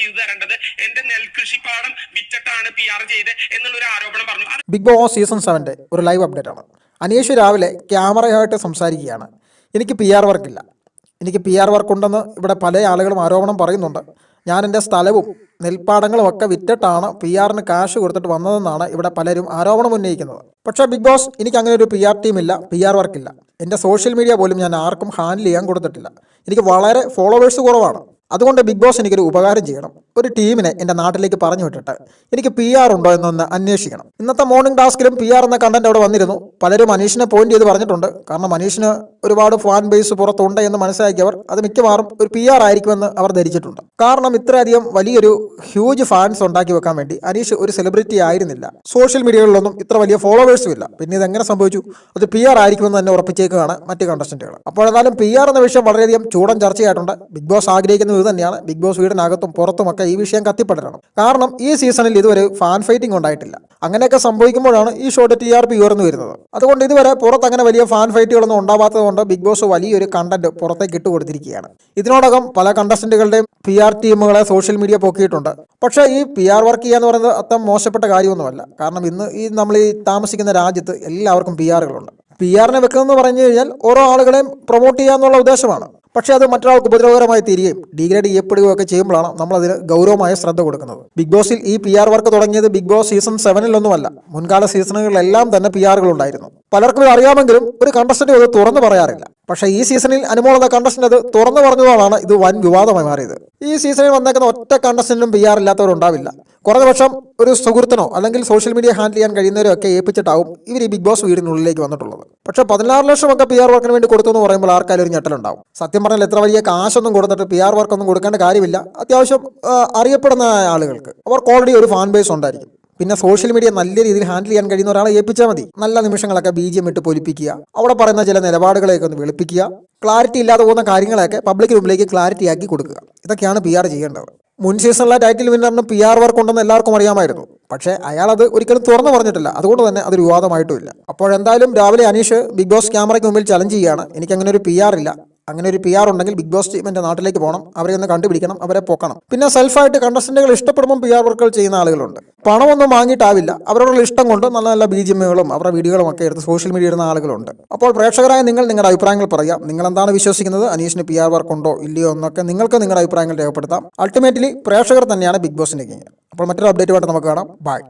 ചെയ്തു എന്റെ നെൽകൃഷിപ്പാടം വിറ്റിട്ടാണ് P R ചെയ്ത് എന്നുള്ളൊരു ആരോപണം പറഞ്ഞു. ബിഗ് ബോസ് സീസൺ സെവന്റെ ഒരു ലൈവ് അപ്ഡേറ്റ് ആണ് അനീഷ് രാവിലെ ക്യാമറയായിട്ട് സംസാരിക്കുകയാണ്. എനിക്ക് പി ആർ വർക്കില്ല എനിക്ക് പി ആർ വർക്ക് ഉണ്ടെന്ന് ഇവിടെ പല ആളുകളും ആരോപണം പറയുന്നുണ്ട്. ഞാൻ എന്റെ സ്ഥലവും നെൽപ്പാടങ്ങളും ഒക്കെ വിറ്റിട്ടാണ് പി ആറിന് കാശ് കൊടുത്തിട്ട് വന്നതെന്നാണ് ഇവിടെ പലരും ആരോപണം ഉന്നയിക്കുന്നത്. പക്ഷേ ബിഗ് ബോസ് എനിക്ക് അങ്ങനെ ഒരു പി ആർ ടീമില്ല പി ആർ വർക്കില്ല എന്റെ സോഷ്യൽ മീഡിയ പോലും ഞാൻ ആർക്കും ഹാൻഡിൽ ചെയ്യാൻ കൊടുത്തിട്ടില്ല. എനിക്ക് വളരെ ഫോളോവേഴ്സ് കുറവാണ്. അതുകൊണ്ട് ബിഗ് ബോസ് എനിക്കൊരു ഉപകാരം ചെയ്യണം. ഒരു ടീമിനെ എന്റെ നാട്ടിലേക്ക് പറഞ്ഞു വിട്ടിട്ട് എനിക്ക് പി ആർ ഉണ്ടോ എന്നൊന്ന് അന്വേഷിക്കണം. ഇന്നത്തെ മോർണിംഗ് ടാസ്കിലും പി ആർ എന്ന കണ്ടന്റ് അവിടെ വന്നിരുന്നു. പലരും മനീഷിനെ പോയിന്റ് ചെയ്ത് പറഞ്ഞിട്ടുണ്ട്. കാരണം മനീഷിന് ഒരുപാട് ഫാൻ ബേസ് പുറത്തുണ്ട് എന്ന് മനസ്സിലാക്കിയവർ അത് മിക്കവാറും ഒരു പി ആർ ആയിരിക്കുമെന്ന് അവർ ധരിച്ചിട്ടുണ്ട്. കാരണം ഇത്രയധികം വലിയൊരു ഹ്യൂജ് ഫാൻസ് ഉണ്ടാക്കി വെക്കാൻ വേണ്ടി അനീഷ് ഒരു സെലിബ്രിറ്റി ആയിരുന്നില്ല. സോഷ്യൽ മീഡിയകളിലൊന്നും ഇത്ര വലിയ ഫോളോവേഴ്സും ഇല്ല. പിന്നെ ഇത് എങ്ങനെ സംഭവിച്ചു? അത് പി ആർ ആയിരിക്കുമെന്ന് തന്നെ ഉറപ്പിച്ചേക്കുകയാണ് മറ്റ് കണ്ടസ്റ്റന്റുകൾ അപ്പോൾ എന്നാലും പി ആർ എന്ന വിഷയം വളരെയധികം ചൂടൻ ചർച്ചയായിട്ടുണ്ട്. ബിഗ് ബോസ് ഇത് തന്നെയാണ് ബിഗ് ബോസ് വീടിനകത്തും പുറത്തുമൊക്കെ ഈ വിഷയം കത്തിപ്പടരണം. കാരണം ഈ സീസണിൽ ഇതുവരെ ഫാൻ ഫൈറ്റിംഗ് ഉണ്ടായിട്ടില്ല. അങ്ങനെയൊക്കെ സംഭവിക്കുമ്പോഴാണ് ഈ ഷോയുടെ ടി ആർ പി ഉയർന്നു വരുന്നത്. അതുകൊണ്ട് ഇതുവരെ പുറത്ത് അങ്ങനെ വലിയ ഫാൻ ഫൈറ്റുകളൊന്നും ഉണ്ടാവാത്തത് കൊണ്ട് ബിഗ് ബോസ് വലിയൊരു കണ്ടന്റ് പുറത്തേക്ക് ഇട്ടുകൊടുത്തിരിക്കുകയാണ് ഇതിനോടകം പല കണ്ടസ്റ്റന്റുകളുടെയും പി ആർ ടീമുകളെ സോഷ്യൽ മീഡിയ പൊക്കിയിട്ടുണ്ട്. പക്ഷേ ഈ പി ആർ വർക്ക് ചെയ്യുക എന്ന് പറയുന്നത് അത്ര മോശപ്പെട്ട കാര്യമൊന്നുമല്ല. കാരണം ഇന്ന് ഈ നമ്മൾ ഈ താമസിക്കുന്ന രാജ്യത്ത് എല്ലാവർക്കും പി ആറുകളുണ്ട് പി ആറിനെ വെക്കുന്നതെന്ന് പറഞ്ഞു കഴിഞ്ഞാൽ ഓരോ ആളുകളെയും പ്രൊമോട്ട് ചെയ്യുക എന്നുള്ള ഉദ്ദേശമാണ്. പക്ഷേ അത് മറ്റൊരാൾക്ക് ഉപദ്രവകരമായി തീരുകയും ഡിഗ്രേഡ് ചെയ്യപ്പെടുകയും ഒക്കെ ചെയ്യുമ്പോഴാണ് നമ്മൾ അതിന് ഗൗരവമായ ശ്രദ്ധ കൊടുക്കുന്നത്. ബിഗ് ബോസിൽ ഈ പി ആർ വർക്ക് തുടങ്ങിയത് ബിഗ് ബോസ് സീസൺ സെവനിലൊന്നുമല്ല മുൻകാല സീസണുകളിലെല്ലാം തന്നെ പി ആറുകൾ ഉണ്ടായിരുന്നു. പലർക്കും അറിയാമെങ്കിലും ഒരു കണ്ടസ്റ്റന്റ് അത് തുറന്നു പറയാറില്ല. പക്ഷേ ഈ സീസണിൽ അനുമോൾ എന്ന കണ്ടസ്റ്റന്റ് അത് തുറന്നു പറഞ്ഞതോടാണ് ഇത് വൻ വിവാദമായി മാറിയത്. ഈ സീസണിൽ വന്നേക്കുന്ന ഒറ്റ കണ്ടസ്റ്റന്റിനും പി ആർ ഇല്ലാത്തവരുണ്ടാവില്ല. കുറഞ്ഞ ഒരു സുഹൃത്തിനോ അല്ലെങ്കിൽ സോഷ്യൽ മീഡിയ ഹാൻഡിൽ ചെയ്യാൻ കഴിയുന്നവരോ ഒക്കെ ഏൽപ്പിച്ചിട്ടാവും ഇവർ ഈ ബിഗ് ബോസ് വീടിനുള്ളിലേക്ക് വന്നിട്ടുള്ളത്. പക്ഷേ പതിനാറ് ലക്ഷം ഒക്കെ പി ആർ വർക്കിന് വേണ്ടി കൊടുത്തു എന്ന് പറയുമ്പോൾ ആർക്കായാലും ഒരു ഞെട്ടലുണ്ടാവും. സത്യം പറഞ്ഞാൽ എത്ര വലിയ കാശൊന്നും കൊടുത്തിട്ട് പി ആർ വർക്കൊന്നും കൊടുക്കേണ്ട കാര്യമില്ല. അത്യാവശ്യം അറിയപ്പെടുന്ന ആളുകൾക്ക്. അവർക്ക് ഓൾറെഡി ഒരു ഫാൻ ബേസ് ഉണ്ടായിരിക്കും. പിന്നെ സോഷ്യൽ മീഡിയ നല്ല രീതിയിൽ ഹാൻഡിൽ ചെയ്യാൻ കഴിയുന്ന ഒരാളെ ഏൽപ്പിച്ചാൽ മതി. നല്ല നിമിഷങ്ങളൊക്കെ ബി ജി എം ഇട്ട് പൊലിപ്പിക്കുക. അവിടെ പറയുന്ന ചില നിലപാടുകളെയൊക്കെ ഒന്ന് വെളുപ്പിക്കുക. ക്ലാരിറ്റി ഇല്ലാതെ പോകുന്ന കാര്യങ്ങളൊക്കെ പബ്ലിക് മുമ്പിലേക്ക് ക്ലാരിറ്റി ആക്കി കൊടുക്കുക. ഇതൊക്കെയാണ് പി ആർ ചെയ്യേണ്ടത്. മുൻ സീസണിലെ ടൈറ്റിൽ വിന്നറിന് പി ആർ വർക്ക് ഉണ്ടെന്ന് എല്ലാവർക്കും അറിയാമായിരുന്നു. പക്ഷേ അയാൾ അത് ഒരിക്കലും തുറന്നു പറഞ്ഞിട്ടില്ല. അതുകൊണ്ട് തന്നെ അതൊരു വിവാദമായിട്ടുമില്ല അപ്പോഴെന്തായാലും രാവിലെ അനീഷ് ബിഗ് ബോസ് ക്യാമറയ്ക്ക് മുമ്പിൽ ചലഞ്ച് ചെയ്യുകയാണ്. എനിക്കങ്ങനെ ഒരു പി ആർ ഇല്ല. അങ്ങനെ ഒരു പി ആർ ഉണ്ടെങ്കിൽ ബിഗ് ബോസ് ടീം നാട്ടിലേക്ക് പോകണം. അവരെ ഒന്ന് കണ്ടുപിടിക്കണം അവരെ പൊക്കണം. പിന്നെ സെൽഫായിട്ട് കണ്ടസ്റ്റന്റുകൾ ഇഷ്ടപ്പെടുമ്പോൾ പി ആർ വർക്കുകൾ ചെയ്യുന്ന ആളുകളുണ്ട്. പണമൊന്നും വാങ്ങിയിട്ടാവില്ല. അവരോടുള്ള ഇഷ്ടം കൊണ്ട് നല്ല നല്ല ബി ജി എമ്മുകളും അവരുടെ വീഡിയോകളും ഒക്കെ എടുത്ത് സോഷ്യൽ മീഡിയ ഇടുന്ന ആളുകളുണ്ട്. അപ്പോൾ പ്രേക്ഷകരായ നിങ്ങൾ നിങ്ങളുടെ അഭിപ്രായങ്ങൾ പറയാം. നിങ്ങൾ എന്താണ് വിശ്വസിക്കുന്നത്? അനീഷിന് പി ആർ വർക്ക് ഉണ്ടോ? ഇല്ലയോ എന്നൊക്കെ നിങ്ങൾക്ക് നിങ്ങളുടെ അഭിപ്രായങ്ങൾ രേഖപ്പെടുത്താം. അൾട്ടിമേറ്റ്ലി പ്രേക്ഷകർ തന്നെയാണ് ബിഗ് ബോസിന്റെ കിങ് അപ്പോൾ മറ്റൊരു അപ്ഡേറ്റുമായിട്ട് നമുക്ക് കാണാം. ബൈ